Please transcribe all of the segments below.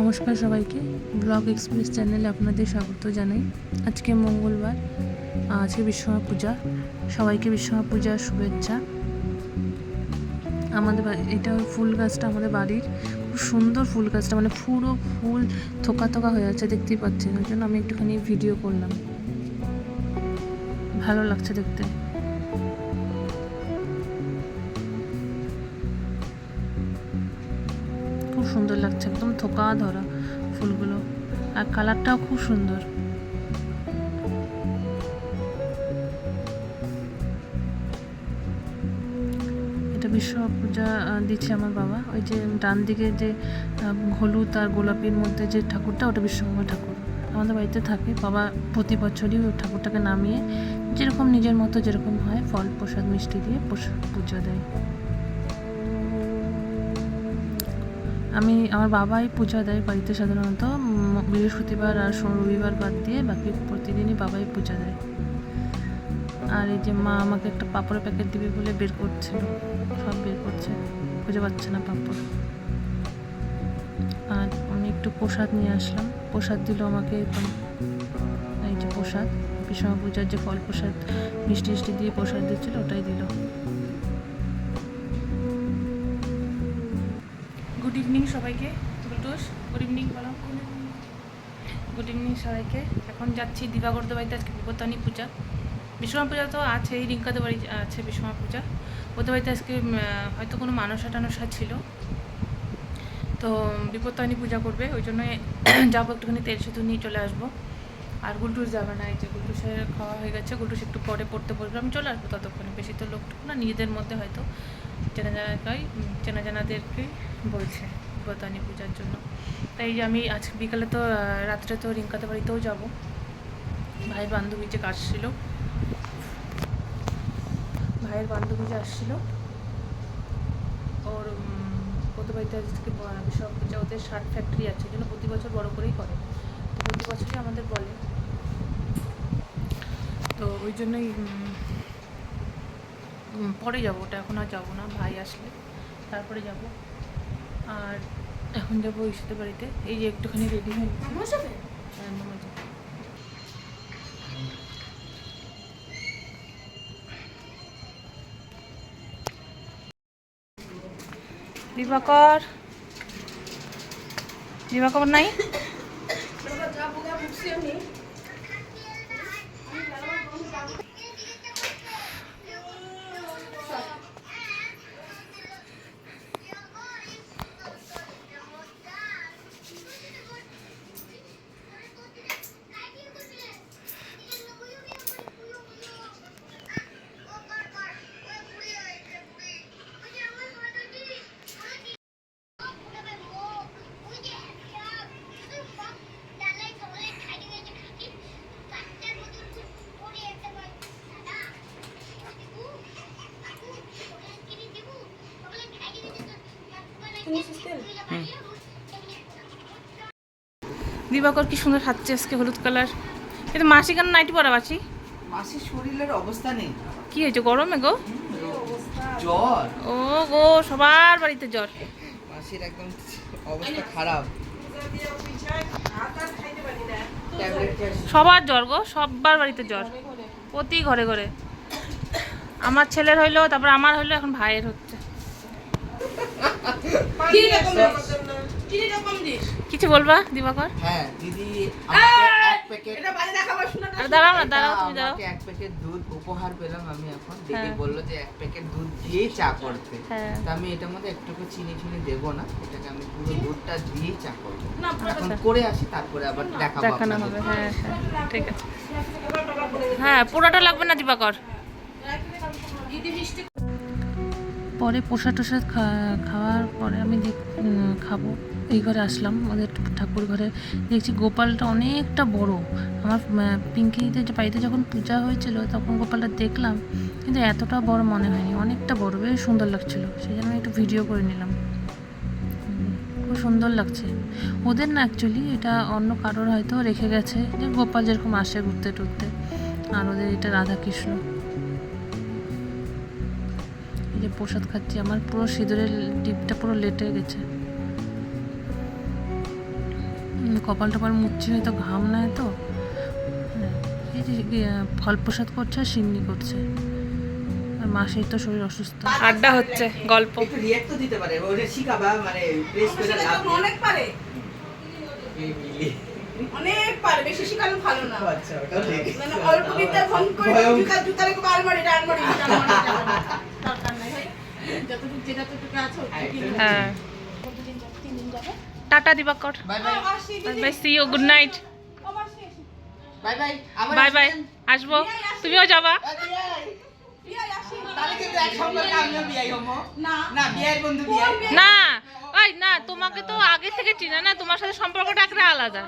নমস্কার সবাইকে। Blog express চ্যানেলে আপনাদের স্বাগত জানাই। আজকে মঙ্গলবার আজকে বিশ্বকর্মা পূজা সবাইকে বিশ্বকর্মা পূজার শুভেচ্ছা। আমাদের এটা ফুল গাছটা আমাদের বাড়ির খুব সুন্দর ফুল গাছটা মানে পুরো ফুল থোকা থোকা হয়ে আছে, দেখতেই পাচ্ছেন। ওই জন্য আমি একটুখানি ভিডিও করলাম। ভালো লাগছে দেখতে। সুন্দর লাগছে, একদম থোকা ধরা ফুলগুলো। আর কালারটাও খুব সুন্দর। এটা বিশ্ব পূজা দিচ্ছে আমার বাবা। ওই যে ডান দিকে যে হলুদ আর গোলাপির মধ্যে যে ঠাকুরটা, ওটা বিশ্বকর্মা ঠাকুর। আমাদের বাড়িতে থাকে। বাবা প্রতি বছরই ওই ঠাকুরটাকে নামিয়ে যেরকম নিজের মতো যেরকম হয় ফল, প্রসাদ, মিষ্টি দিয়ে পুজো দেয়। আমি আমার বাবাই পূজা দেয় বাড়িতে সাধারণত বৃহস্পতিবার আর রবিবার বাদ দিয়ে বাকি প্রতিদিনই বাবাই পূজা দেয়। আর এই যে মা আমাকে একটা পাপড়ের প্যাকেট দিবে বলে বের করছিল সব বের করছে, খুঁজে পাচ্ছে না পাপড়। আর আমি একটু প্রসাদ নিয়ে আসলাম, প্রসাদ দিল আমাকে এই যে প্রসাদ বিশ্বমা পূজার যে ফল প্রসাদ মিষ্টি মিষ্টি দিয়ে প্রসাদ দিচ্ছিল ওটাই দিল। ইভিনিং সবাইকে গুডুস গুড ইভিনিং বলো। গুড ইভিনিং সবাইকে। এখন যাচ্ছি দিবাগর্দ বাড়িতে, আজকে বিপত্তানি পূজা। বিশ্বমা পূজা তো আছে, এই রিঙ্কাদের বাড়ি আছে বিশ্বমা পূজা। ওদের বাড়িতে আজকে হয়তো কোনো মানসা টানসা ছিল। তো বিপত্তানি পূজা করবে, ওই জন্য যাব একটুখানি তেল সেতু নিয়ে চলে আসব। আর গুলটুস যাবে না, এই যে গুলটুসের খাওয়া হয়ে গেছে গুলটুস একটু পরে পড়তে বলবে, আমি চলে আসব ততক্ষণে। বেশি তো লোকটুকু না, নিজেদের মধ্যে হয়তো চেনা জানাকাই চেনা জানাদেরকেই বলছে বিপত্তানি পূজার জন্য। তাই যে আমি আজ বিকালে তো রাত্রে তো রিঙ্কাতে বাড়িতেও যাব। ভাইয়ের বান্ধবী যে কাজ ছিল ভাইয়ের বান্ধবী যে আসছিল, ওর ওদের বাড়িতে আজকে ব- বিশ্বকর্মা পূজা ওদের শার্ট ফ্যাক্টরি আছে জন্য প্রতি বছর বড় করেই করে। তো প্রতি বছরই আমাদের বলে। তো ওই জন্যই পরে যাব। ওটা এখন আর যাব না ভাই আসলে। তারপরে যাব। আর এখন যাব ইসুদের বাড়িতে। এই যে একটুখানি রেডি হয়ে। হ্যাঁ, যাবে। দিবাকর? দিবাকর নাই? দিবাকর কি সুন্দর খাচ্ছে আজকে হলুদ কালার? এটা মাসি কেন নাইটি পরা বাসি? মাসির শরীরের অবস্থা নেই। কি হয়েছে গরমে গো? জ্বর। ও গো সবার বাড়িতে জ্বর। মাসির একদম অবস্থা খারাপ। সবার জ্বর গো সবার বাড়িতে জ্বর। প্রতি ঘরে ঘরে। আমার ছেলের হইল তারপর আমার হইল এখন ভাইয়ের হচ্ছে। কিছু বলবা দিবাকর? হ্যাঁ দিদি এক প্যাকেট আর দাঁড়াও না দাঁড়াও তুমি দাঁড়াও। এক প্যাকেট দুধ উপহার পেলাম আমি এখন। দিদি হ্যাঁ। বলল যে এক প্যাকেট দুধ দিয়ে চা করতে। হ্যাঁ। তা আমি এটার মধ্যে একটুকু চিনি চিনি দেবো না এটাকে আমি পুরো দুধটা দিয়েই চা করব। এখন। করে আসি তারপরে আবার দেখাবো দেখানো হবে হ্যাঁ হ্যাঁ ঠিক আছে। হ্যাঁ পুরোটা লাগবে না দিবাকর? পরে প্রসাদ টসাদ খাওয়ার পরে আমি খাব। এই ঘরে আসলাম ওদের ঠাকুর ঘরে। দেখছি গোপালটা অনেকটা বড়। আমার পিঙ্কিদের বাড়িতে যখন পূজা হয়েছিল, তখন গোপালটা দেখলাম, কিন্তু এতটা বড় মনে হয়নি। অনেকটা বড়, বেশ সুন্দর লাগছিল। সেই জন্য আমি একটু ভিডিও করে নিলাম। খুব সুন্দর লাগছে। ওদের না অ্যাকচুয়ালি এটা অন্য কারোর হয়তো রেখে গেছে, যে গোপাল যেরকম আসে ঘুরতে টুরতে। আর ওদের এটা রাধাকৃষ্ণ। প্রসাদ খাচ্ছি। আমার পুরো সিঁদুরের ডিপটা পুরো লেটে গেছে। কপাল টপাল মুছছে হয়তো ঘাম না তো। হ্যাঁ, এই যে ফল প্রসাদ করছে আর সিন্নি করছে। আর মাসের তো শরীর অসুস্থ। আড্ডা হচ্ছে গল্প। একটু দিতে পারে শিখাবা মানে প্রেস করে তো অনেক পারে। অনেক পারে বেশি শিখানো ভালো না। আচ্ছা। মানে অল্প বিদ্যা ফোন করে জুতা জুতা রেখে দরকার নাই ভাই যতটুকু যেটা আছে হ্যাঁ। যাবে? Tata Dibakar bye see you good night. Bye bye bye bye আসব। তুমিও যাবা? না। না বিয়ের বন্ধু বিয়াই বিয়াই? না ওই না তোমাকে তো আগে থেকে চিনে না তোমার সাথে সম্পর্কটা একটা আলাদা।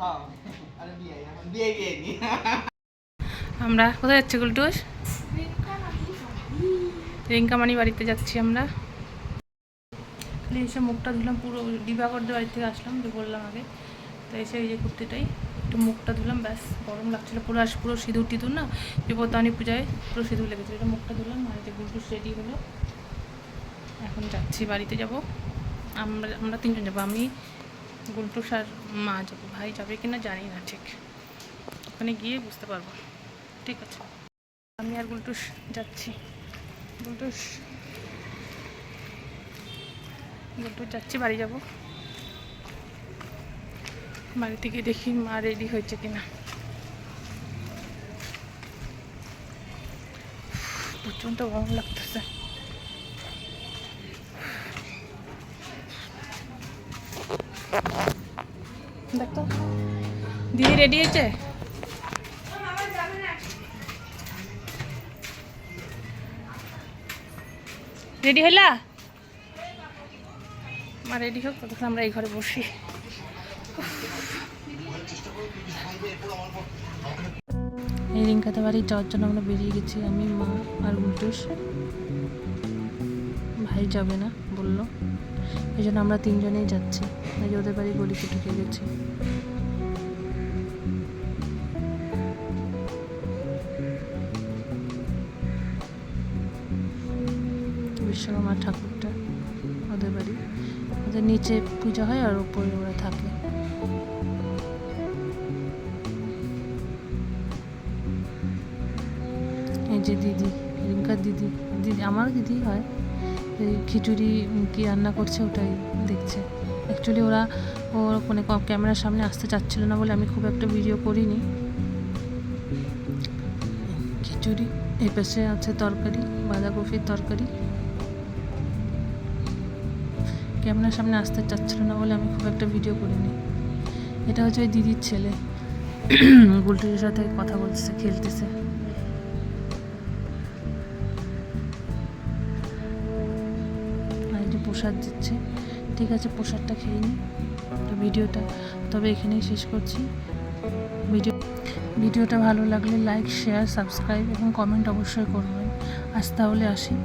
হ্যাঁ আমরা কোথায় যাচ্ছি গুলটুস? রিঙ্কামানি বাড়িতে যাচ্ছি আমরা। খালি এসে মুখটা ধুলাম, পুরো দিবাকরদের বাড়ি থেকে আসলাম, যে বললাম আগে। তো এসে এই যে কুর্তিটাই, একটু মুখটা ধুলাম, ব্যাস, গরম লাগছিল। পুরো আস, পুরো সিঁদুর টিঁদুর না? বিপত্তানি পূজায় পুরো সিঁদুর লেগেছিল। এটা মুখটা ধুলাম, আর যে গুলটুস রেডি হলো। এখন যাচ্ছি, বাড়িতে যাব। আমরা আমরা তিনজন যাব। আমি, গুলটুস আর মা যাব। ভাই যাবে কিনা জানি না ঠিক। ওখানে গিয়ে বুঝতে পারব। ঠিক আছে। আমি আর গুলটুস যাচ্ছি। গুলটুস গুলটুস যাচ্ছি, বাড়ি যাব। বাড়ি থেকে দেখি মা রেডি হয়েছে কিনা। প্রচণ্ড গরম লাগতেছে। দেখো। দিদি রেডি হয়েছে? রেডি হইলা? মা রেডি হোক তখন আমরা এই ঘরে বসি। এই রিঙ্কাতে বাড়ি যাওয়ার জন্য আমরা বেরিয়ে গেছি, আমি, মা আর গুলটুস ভাই যাবে না, বলল। এই জন্য আমরা তিনজনেই যাচ্ছি। ওদের বাড়ি গলিতে ঢুকে গেছি। বিশ্বকর্মা ঠাকুরটা, ওদের বাড়ি। ওদের নিচে পূজা হয় আর উপরে ওরা থাকে। এই যে দিদি রিঙ্কার দিদি দিদি, আমার দিদি হয়। এই খিচুড়ি কি রান্না করছে ওটাই দেখছে। অ্যাকচুয়ালি ওরা, ও মানে ক্যামেরার সামনে আসতে চাচ্ছিল না বলে আমি খুব একটা ভিডিও করিনি। খিচুড়ি এই পাশে আছে তরকারি, বাঁধাকপির তরকারি। ক্যামেরার সামনে আসতে চাচ্ছিল না বলে আমি খুব একটা ভিডিও করিনি। এটা হচ্ছে ওই দিদির ছেলে। গুলটুরির সাথে কথা বলতেছে, খেলতেছে। প্রসাদ দিচ্ছে। ঠিক আছে, প্রসাদটা খেয়ে তো ভিডিওটা, তবে এখানেই শেষ করছি। ভিডিও, ভিডিওটা ভালো লাগলে লাইক শেয়ার সাবস্ক্রাইব এবং কমেন্ট অবশ্যই করবেন। আজ তাহলে আসি।